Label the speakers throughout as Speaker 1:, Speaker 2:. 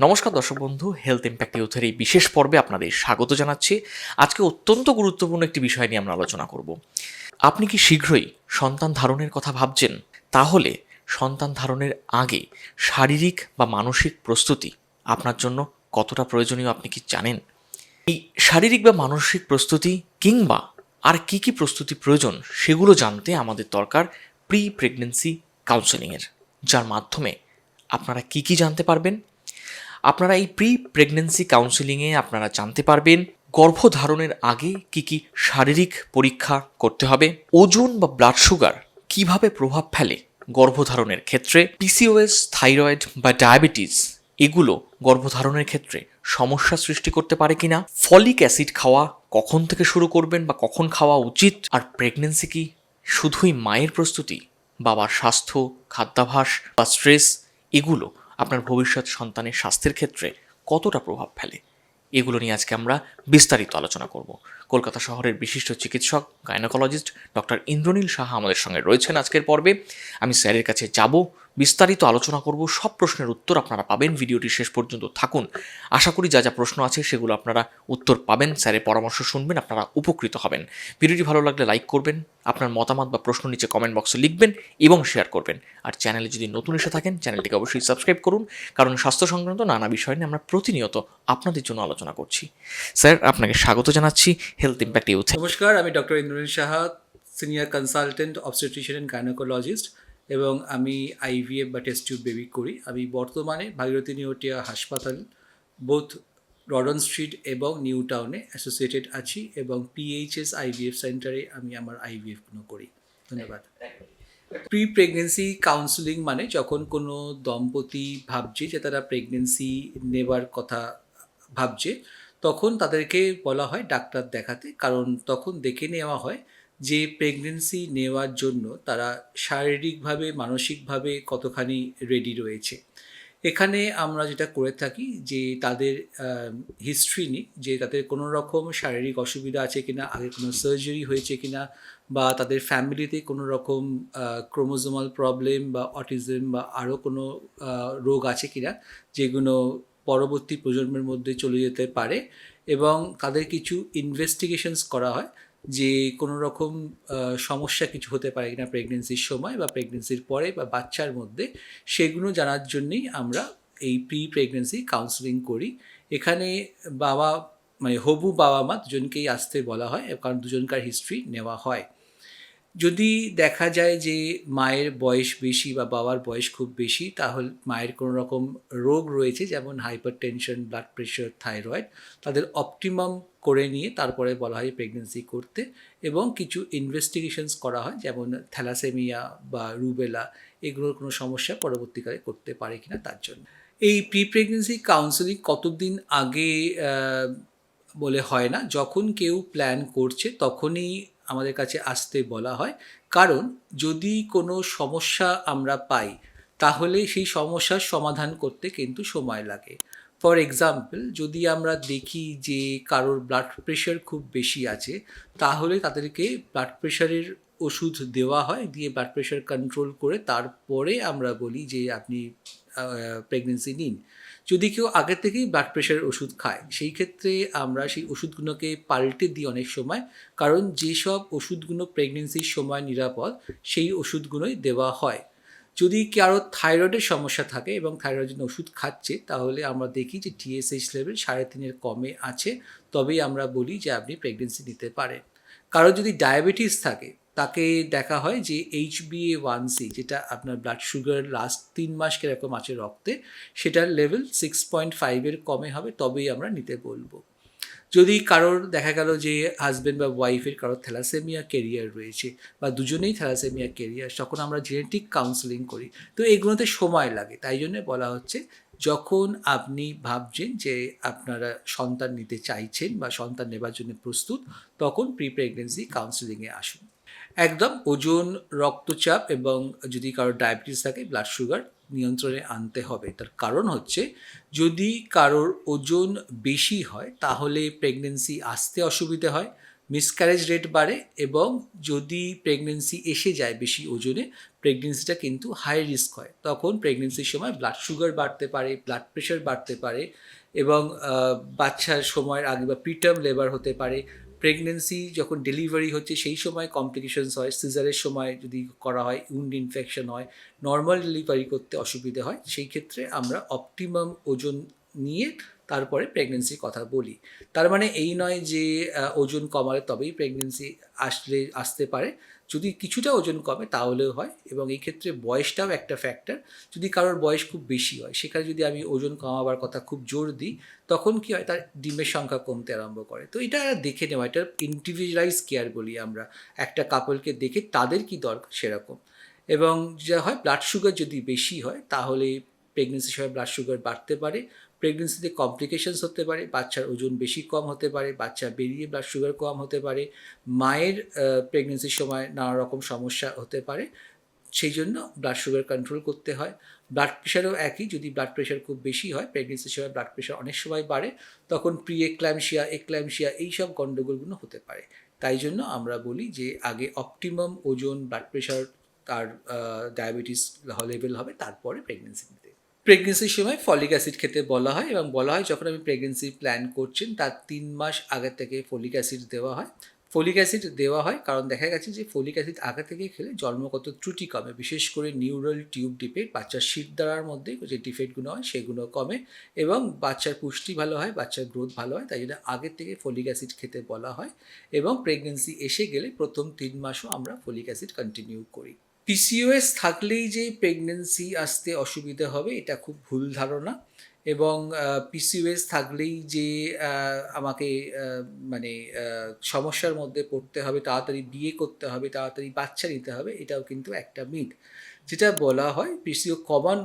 Speaker 1: নমস্কার দর্শক বন্ধু হেলথ ইম্প্যাক্ট ইউথের এই বিশেষ পর্বে আপনাদের স্বাগত জানাচ্ছি। আজকে অত্যন্ত গুরুত্বপূর্ণ একটি বিষয় নিয়ে আমরা আলোচনা করব। আপনি কি শীঘ্রই সন্তান ধারণের কথা ভাবছেন? তাহলে সন্তান ধারণের আগে শারীরিক বা মানসিক প্রস্তুতি আপনার জন্য কতটা প্রয়োজনীয় আপনি কি জানেন? এই শারীরিক বা মানসিক প্রস্তুতি কিংবা আর কি কি প্রস্তুতি প্রয়োজন সেগুলো জানতে আমাদের দরকার প্রি প্রেগনেন্সি কাউন্সেলিংয়ের যার মাধ্যমে আপনারা কি কি জানতে পারবেন? আপনারা এই প্রি প্রেগনেন্সি কাউন্সেলিংয়ে আপনারা জানতে পারবেন গর্ভধারণের আগে কি কি শারীরিক পরীক্ষা করতে হবে, ওজন বা ব্লাড সুগার কীভাবে প্রভাব ফেলে গর্ভধারণের ক্ষেত্রে পিসিওএস থাইরয়েড বা ডায়াবেটিস এগুলো গর্ভধারণের ক্ষেত্রে সমস্যা সৃষ্টি করতে পারে কিনা ফলিক অ্যাসিড খাওয়া কখন থেকে শুরু করবেন বা কখন খাওয়া উচিত, আর প্রেগনেন্সি কি শুধুই মায়ের প্রস্তুতি, বাবার স্বাস্থ্য, খাদ্যাভাস বা স্ট্রেস এগুলো আপনার ভবিষ্যৎ সন্তানের স্বাস্থ্যের ক্ষেত্রে কতটা প্রভাব ফেলে? এগুলো নিয়ে আজকে আমরা বিস্তারিত আলোচনা করব। কলকাতা শহরের বিশিষ্ট চিকিৎসক, গাইনোকোলজিস্ট ডক্টর ইন্দ্রনীল সাহা আমাদের সঙ্গে রয়েছেন আজকের পর্বে। আমি স্যারের কাছে যাব বিস্তারিত আলোচনা করব। সব প্রশ্নের উত্তর আপনারা পাবেন। ভিডিওটি শেষ পর্যন্ত থাকুন। আশা করি যা যা প্রশ্ন আছে সেগুলো আপনারা উত্তর পাবেন। স্যারের পরামর্শ শুনবেন, আপনারা উপকৃত হবেন। ভিডিওটি ভালো লাগলে লাইক করবেন, আপনার মতামত বা প্রশ্ন নিচে কমেন্ট বক্সে লিখবেন এবং শেয়ার করবেন। আর চ্যানেলে যদি নতুন এসে থাকেন চ্যানেলটিকে অবশ্যই সাবস্ক্রাইব করুন। কারণ স্বাস্থ্য সংক্রান্ত নানা বিষয় নিয়ে আমরা প্রতিনিয়ত আপনাদের জন্য আলোচনা করছি। স্যার, আপনাকে স্বাগত জানাচ্ছি হেলথ ইম্প্যাক্ট ইউথ
Speaker 2: নমস্কার, আমি doctor Indranil Saha senior consultant obstetrician and gynaecologist এবং আমি আইভিএফ বা টেস্ট টিউব বেবি করি। আমি বর্তমানে ভাগীরথী নিউটিয়া হাসপাতাল বোথ রডন স্ট্রিট এবং নিউ টাউনে অ্যাসোসিয়েটেড আছি এবং পিএইচএস আইভিএফ সেন্টারে আমি আমার আইভিএফগুলো করি। ধন্যবাদ। প্রি প্রেগনেন্সি কাউন্সিলিং মানে যখন কোনো দম্পতি ভাবছে যে তারা প্রেগনেন্সি নেবার কথা ভাবছে, তখন তাদেরকে বলা হয় ডাক্তার দেখাতে। কারণ তখন দেখে নেওয়া হয় যে প্রেগনেন্সি নেওয়ার জন্য তারা শারীরিকভাবে, মানসিকভাবে কতখানি রেডি রয়েছে। এখানে আমরা যেটা করে থাকি যে তাদের হিস্ট্রি নিই যে তাদের কোনো রকম শারীরিক অসুবিধা আছে কিনা, আগে কোনো সার্জারি হয়েছে কিনা, বা তাদের ফ্যামিলিতে কোনো রকম ক্রোমোজোমাল প্রবলেম বা অটিজম বা আরও কোনো রোগ আছে কিনা, যেগুলো পরবর্তী প্রজন্মের মধ্যে চলে যেতে পারে এবং তাদের কিছু ইনভেস্টিগেশনস করা হয়। যে কোনো রকম সমস্যা কিছু হতে পারে কিনা প্রেগনেন্সির সময় বা প্রেগনেন্সির পরে বা বাচ্চার মধ্যে, সেগুলো জানার জন্যেই আমরা এই প্রি প্রেগনেন্সি কাউন্সেলিং করি। এখানে বাবা মানে হবু বাবা মা দুজনকেই আসতে বলা হয়, কারণ দুজনকার হিস্ট্রি নেওয়া হয়। যদি দেখা যায় যে মায়ের বয়স বেশি বা বাবার বয়স খুব বেশি, তাহলে মায়ের কোনো রকম রোগ রয়েছে, যেমন hypertension blood pressure thyroid তাদের অপটিমাম করে নিয়ে তারপরে বলা হয় প্রেগনেন্সি করতে এবং কিছু ইনভেস্টিগেশনস করা হয়, যেমন থ্যালাসেমিয়া বা রুবেলা এগুলোর কোনো সমস্যা পরবর্তীকালে করতে পারে কিনা তার জন্য। এই প্রি প্রেগনেন্সি কাউন্সিলিং কতদিন আগে বলে হয় না, যখন কেউ প্ল্যান করছে, তখনই আমাদের কাছে আসতে বলা হয়। কারণ যদি কোনো সমস্যা আমরা পাই, তাহলে সেই সমস্যার সমাধান করতে কিন্তু সময় লাগে। ফর এক্সাম্পল যদি আমরা দেখি যে কারোর ব্লাড প্রেশার খুব বেশি আছে, তাহলে তাদেরকে ব্লাড প্রেশারের ওষুধ দেওয়া হয়, দিয়ে ব্লাড প্রেশার কন্ট্রোল করে তারপরে আমরা বলি যে আপনি প্রেগনেন্সি নিন। যদি কেউ আগে থেকেই ব্লাড প্রেশারের ওষুধ খায়, সেই ক্ষেত্রে আমরা সেই ওষুধগুলোকে পাল্টে দিই অনেক সময়। কারণ যেসব ওষুধগুলো প্রেগনেন্সির সময় নিরাপদ, সেই ওষুধগুলোই দেওয়া হয়। যদি কারও থাইরয়েডের সমস্যা থাকে এবং থাইরয়েডের জন্য ওষুধ খাচ্ছে, তাহলে আমরা দেখি যে টিএসএইচ লেভেল সাড়ে তিনের কমে আছে। তবেই আমরা বলি যে আপনি প্রেগনেন্সি নিতে পারেন। কারও যদি ডায়াবেটিস থাকে তাকে দেখা হয় যে এইচ বিএ ওয়ান সি যেটা আপনার ব্লাড সুগার লাস্ট তিন মাস কীরকম আছে রক্তে, সেটার লেভেল সিক্স পয়েন্ট ফাইভের কমে হবে, তবেই আমরা নিতে বলব। যদি কারোর দেখা গেল যে হাজব্যান্ড বা ওয়াইফের কারোর থ্যালাসেমিয়া কেরিয়ার রয়েছে, বা দুজনেই থ্যালাসেমিয়া কেরিয়ার তখন আমরা জেনেটিক কাউন্সেলিং করি। তো এগুলোতে সময় লাগে, তাই জন্য বলা হচ্ছে, যখন আপনি ভাবছেন যে আপনারা সন্তান নিতে চাইছেন বা সন্তান নেবার জন্য প্রস্তুত, তখন প্রি প্রেগনেন্সি কাউন্সেলিংয়ে আসুন। একদম ওজন, রক্তচাপ এবং যদি কারোর ডায়াবেটিস থাকে ব্লাড সুগার নিয়ন্ত্রণে আনতে হবে। তার কারণ হচ্ছে, যদি কারোর ওজন বেশি হয়, তাহলে প্রেগনেন্সি আসতে অসুবিধে হয় মিসক্যারেজ রেট বাড়ে এবং যদি প্রেগনেন্সি এসে যায় বেশি ওজনে প্রেগনেন্সিটা কিন্তু হাই রিস্ক হয়। তখন প্রেগনেন্সির সময় ব্লাড সুগার বাড়তে পারে ব্লাড প্রেশার বাড়তে পারে এবং বাচ্চার সময়ের আগে বা প্রিটার্ম লেবার হতে পারে প্রেগনেন্সি যখন ডেলিভারি হচ্ছে, সেই সময় কমপ্লিকেশনস হয় সিজারের সময় যদি করা হয় উন্ড ইনফেকশন হয় নর্মাল ডেলিভারি করতে অসুবিধে হয়, সেই ক্ষেত্রে আমরা অপটিমাম ওজন নিয়ে তারপরে প্রেগনেন্সির কথা বলি। তার মানে এই নয় যে ওজন কমালে তবেই প্রেগনেন্সি আসলে, আসতে পারে। যদি কিছুটা ওজন কমে তাহলেও হয় এবং এই ক্ষেত্রে বয়সটাও একটা ফ্যাক্টর যদি কারোর বয়স খুব বেশি হয়, সেখানে যদি আমি ওজন কমাবার কথা খুব জোর দিই, তখন কি হয়, তার ডিমের সংখ্যা কমতে আরম্ভ করে। তো এটা দেখে নেওয়া, এটা ইন্ডিভিজুয়ালাইজ কেয়ার বলি আমরা। একটা কাপলকে দেখে তাদের কি দরকার সেরকম। এবং যা হয় ব্লাড সুগার যদি বেশি হয়, তাহলে প্রেগনেন্সির সময় ব্লাড সুগার বাড়তে পারে। প্রেগনেন্সিতে কমপ্লিকেশনস হতে পারে, বাচ্চার ওজন বেশি কম হতে পারে বাচ্চা বেরিয়ে ব্লাড সুগার কম হতে পারে, মায়ের প্রেগনেন্সির সময় নানা রকম সমস্যা হতে পারে, সেই জন্য ব্লাড সুগার কন্ট্রোল করতে হয়। ব্লাড প্রেশারও একই, যদি ব্লাড প্রেশার খুব বেশি হয় প্রেগনেন্সির সময় ব্লাড প্রেশার অনেক সময় বাড়ে, তখন প্রি এক্ল্যামশিয়া এক্ল্যামশিয়া এইসব গণ্ডগোলগুলো হতে পারে। তাই জন্য আমরা বলি যে আগে অপটিমাম ওজন ব্লাড প্রেশার তার ডায়াবেটিস লেভেল হবে, তারপরে প্রেগনেন্সি নিতে প্রেগনেন্সির সময় ফলিক অ্যাসিড খেতে বলা হয় এবং বলা হয় যখন আপনি প্রেগনেন্সি প্ল্যান করছেন তার তিন মাস আগে থেকে ফলিক অ্যাসিড দেওয়া হয়। ফলিক অ্যাসিড দেওয়া হয় কারণ দেখা গেছে যে ফলিক অ্যাসিড আগে থেকে খেলে জন্মগত ত্রুটি কমে, বিশেষ করে নিউরাল টিউব ডিফেক্ট, বাচ্চার শীত দ্বারার মধ্যে যে ডিফেক্টগুলো হয় সেগুলো কমে এবং বাচ্চার পুষ্টি ভালো হয়, বাচ্চার গ্রোথ ভালো হয়, তাই জন্য আগের থেকে ফলিক অ্যাসিড খেতে বলা হয় এবং প্রেগনেন্সি এসে গেলে প্রথম তিন মাসও আমরা ফলিক অ্যাসিড কন্টিনিউ করি। পিসিওএস থাকলেই যে প্রেগনেন্সি আসতে অসুবিধা হবে, এটা খুব ভুল ধারণা। এবং পিসিওএস থাকলেই যে আমাকে মানে সমস্যার মধ্যে পড়তে হবে, তাড়াতাড়ি বিয়ে করতে হবে, তাড়াতাড়ি বাচ্চা নিতে হবে, এটাও কিন্তু একটা মিথ যেটা বলা হয় পিসিও কমন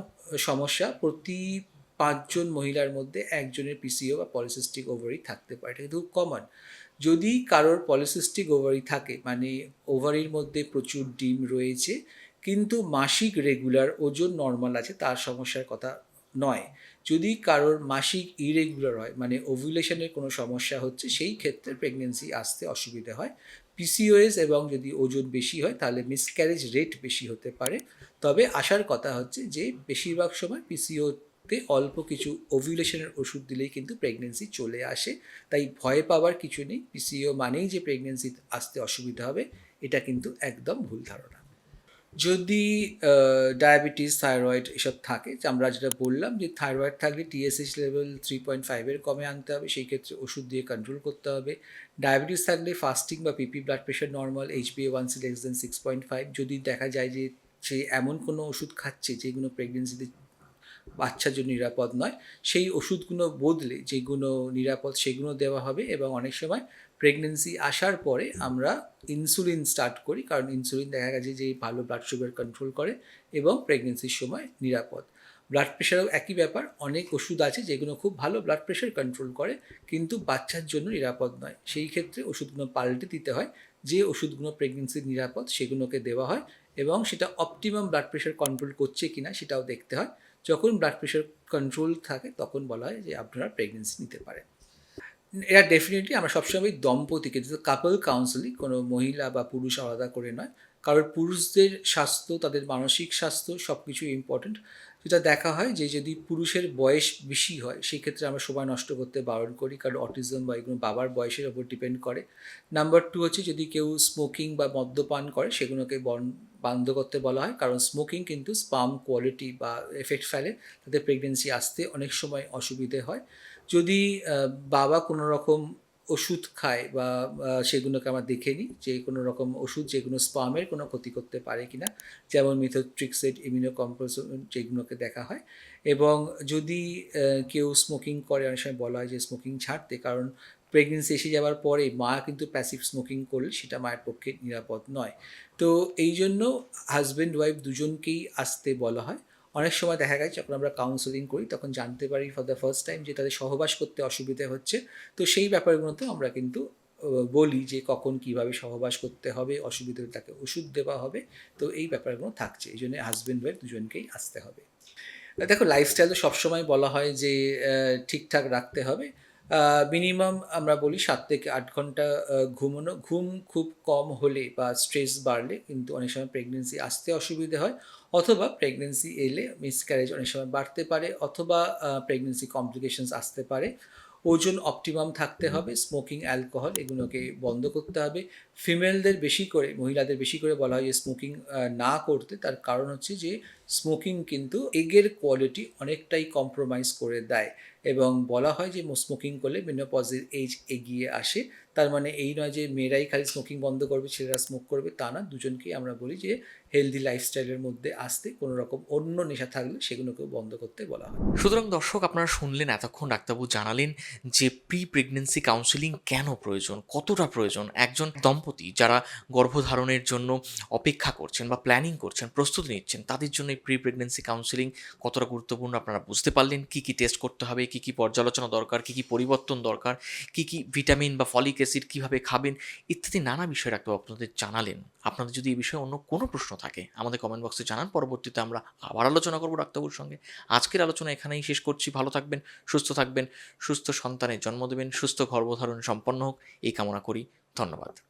Speaker 2: সমস্যা, প্রতি পাঁচজন মহিলার মধ্যে একজনের পিসিও বা পলিসিস্টিক ওভারি থাকতে পারে, এটা কিন্তু কমন যদি কারোর পলিসিস্টিক ওভারি থাকে মানে ওভারির মধ্যে প্রচুর ডিম রয়েছে, কিন্তু মাসিক রেগুলার ওজন নর্মাল আছে, তার সমস্যার কথা নয়। যদি কারোর মাসিক ইরেগুলার হয় মানে ওভুলেশনের কোনো সমস্যা হচ্ছে, সেই ক্ষেত্রে প্রেগনেন্সি আসতে অসুবিধে হয়। পিসিওএস এবং যদি ওজন বেশি হয়, তাহলে মিসক্যারেজ রেট বেশি হতে পারে। তবে আসার কথা হচ্ছে যে, বেশিরভাগ সময় পিসিওতে অল্প কিছু ওভুলেশনের ওষুধ দিলেই কিন্তু প্রেগনেন্সি চলে আসে। তাই ভয় পাওয়ার কিছু নেই। পিসিও মানেই যে প্রেগনেন্সি আসতে অসুবিধা হবে, এটা কিন্তু একদম ভুল ধারণা। যদি ডায়াবেটিস থাইরয়েড এসব থাকে আমরা যেটা বললাম যে থাইরয়েড থাকলে টিএসএইচ লেভেল থ্রি পয়েন্ট ফাইভের কমে আনতে হবে, সেই ক্ষেত্রে ওষুধ দিয়ে কন্ট্রোল করতে হবে। ডায়াবেটিস থাকলে ফাস্টিং বা P P blood pressure normal H B A one C less then six point five যদি দেখা যায় যে সে এমন কোনো ওষুধ খাচ্ছে, যেগুলো প্রেগনেন্সিতে বাচ্চার জন্য নিরাপদ নয়, সেই ওষুধগুলো বদলে যেগুলো নিরাপদ সেগুলো দেওয়া হবে এবং অনেক সময় প্রেগনেন্সি আসার পরে আমরা ইনসুলিন স্টার্ট করি, কারণ ইনসুলিন দেখা গেছে যে ভালো ব্লাড সুগার কন্ট্রোল করে এবং প্রেগনেন্সির সময় নিরাপদ। ব্লাড প্রেশারও একই ব্যাপার, অনেক ওষুধ আছে যেগুলো খুব ভালো ব্লাড প্রেশার কন্ট্রোল করে, কিন্তু বাচ্চার জন্য নিরাপদ নয়। সেই ক্ষেত্রে ওষুধগুলো পাল্টে দিতে হয়, যে ওষুধগুলো প্রেগনেন্সির নিরাপদ সেগুলোকে দেওয়া হয় এবং সেটা অপটিমাম ব্লাড প্রেশার কন্ট্রোল করছে কিনা সেটাও দেখতে হয়। যখন ব্লাড প্রেশার কন্ট্রোল থাকে, তখন বলা হয় যে আপনারা প্রেগনেন্সি নিতে পারেন। এরা ডেফিনেটলি আমরা সবসময় দম্পতিকে কাপল কাউন্সিলিং কোনো মহিলা বা পুরুষ আলাদা করে নয় কারণ পুরুষদের স্বাস্থ্য, তাদের মানসিক স্বাস্থ্য সব কিছু ইম্পর্ট্যান্ট যেটা দেখা হয় যে যদি পুরুষের বয়স বেশি হয় সেই ক্ষেত্রে আমরা সময় নষ্ট করতে বারণ করি, কারণ অটিজম বা এগুলো বাবার বয়সের ওপর ডিপেন্ড করে। নাম্বার টু হচ্ছে যদি কেউ স্মোকিং বা মদ্যপান করে, সেগুলোকে বন- বন্ধ করতে বলা হয়। কারণ স্মোকিং কিন্তু স্পাম কোয়ালিটি বা এফেক্ট ফেলে তাদের প্রেগনেন্সি আসতে অনেক সময় অসুবিধে হয়। যদি বাবা কোনো রকম ওষুধ খায় বা সেগুলোকে আমরা দেখে নিই যে কোনো রকম ওষুধ যেগুলো স্পামের কোনো ক্ষতি করতে পারে কিনা। যেমন মিথোট্রিক্সেট ইমিউনোকম্প্রেস যেগুলোকে দেখা হয়। এবং যদি কেউ স্মোকিং করে, অনেক সময় বলা হয় যে স্মোকিং ছাড়তে, কারণ প্রেগনেন্সি এসে যাওয়ার পরে মা কিন্তু প্যাসিভ স্মোকিং করলে সেটা মায়ের পক্ষে নিরাপদ নয়। তো এই জন্য হাজব্যান্ড ওয়াইফ দুজনকেই আসতে বলা হয়। অনেক সময় দেখা গেছে, যখন আমরা কাউন্সেলিং করি, তখন জানতে পারি ফর দ্য ফার্স্ট টাইম যে তাদের সহবাস করতে অসুবিধা হচ্ছে। তো সেই ব্যাপারগুলোতেও আমরা কিন্তু বলি যে কখন কীভাবে সহবাস করতে হবে, অসুবিধা তাকে ওষুধ দেওয়া হবে। তো এই ব্যাপারগুলো থাকছে, এই জন্য হাজব্যান্ড ওয়াইফ দুজনকেই আসতে হবে। দেখো লাইফস্টাইল তো সবসময় বলা হয় যে ঠিকঠাক রাখতে হবে। মিনিমাম আমরা বলি সাত থেকে আট ঘণ্টা ঘুমানো। ঘুম খুব কম হলে বা স্ট্রেস বাড়লে কিন্তু অনেক সময় প্রেগনেন্সি আসতে অসুবিধে হয়। অথবা প্রেগনেন্সি এলে মিসক্যারেজ অনেক সময় বাড়তে পারে, অথবা প্রেগনেন্সি কমপ্লিকেশনস আসতে পারে। ওজন অপটিমাম থাকতে হবে স্মোকিং অ্যালকোহল এগুলোকে বন্ধ করতে হবে। ফিমেলদের বেশি করে, মহিলাদের বেশি করে বলা হয় যে স্মোকিং না করতে। তার কারণ হচ্ছে যে স্মোকিং কিন্তু এগের কোয়ালিটি অনেকটাই কম্প্রোমাইজ করে দেয় এবং বলা হয় যে স্মোকিং করলে মেনোপজের এজ এগিয়ে আসে। তার মানে এই নয় যে মেয়েরাই খালি স্মোকিং বন্ধ করবে, ছেলেরা স্মোক করবে, তা না। দুজনকেই আমরা বলি যে হেলদি লাইফস্টাইলের মধ্যে আসতে কোনো রকম অন্য নেশা থাকলে সেগুলোকেও বন্ধ করতে বলা হয়।
Speaker 1: সুতরাং দর্শক, আপনারা শুনলেন, এতক্ষণ ডাক্তারবাবু জানালেন যে প্রি প্রেগনেন্সি কাউন্সিলিং কেন প্রয়োজন, কতটা প্রয়োজন? একজন দম্পতি যারা গর্ভধারণের জন্য অপেক্ষা করছেন বা প্ল্যানিং করছেন, প্রস্তুতি নিচ্ছেন, তাদের জন্য এই প্রি প্রেগনেন্সি কাউন্সিলিং কতটা গুরুত্বপূর্ণ আপনারা বুঝতে পারলেন? কি কি টেস্ট করতে হবে? কি কি পর্যালোচনা দরকার? কি কি পরিবর্তন দরকার? কি কি ভিটামিন বা ফলিক অ্যাসিড কীভাবে খাবেন? ইত্যাদি নানা বিষয় ডাক্তারবাবু আপনাদের জানালেন। আপনাদের যদি এই বিষয়ে অন্য কোনো প্রশ্ন থাকে। আমাদের কমেন্ট বক্সে জানান। পরবর্তীতে আমরা আবার আলোচনা করব ডাক্তারবাবুর সঙ্গে। আজকের আলোচনা এখানেই শেষ করছি। ভালো থাকবেন, সুস্থ থাকবেন, সুস্থ সন্তানের জন্ম দেবেন, সুস্থ গর্ভধারণ সম্পন্ন হোক। এই কামনা করি। ধন্যবাদ।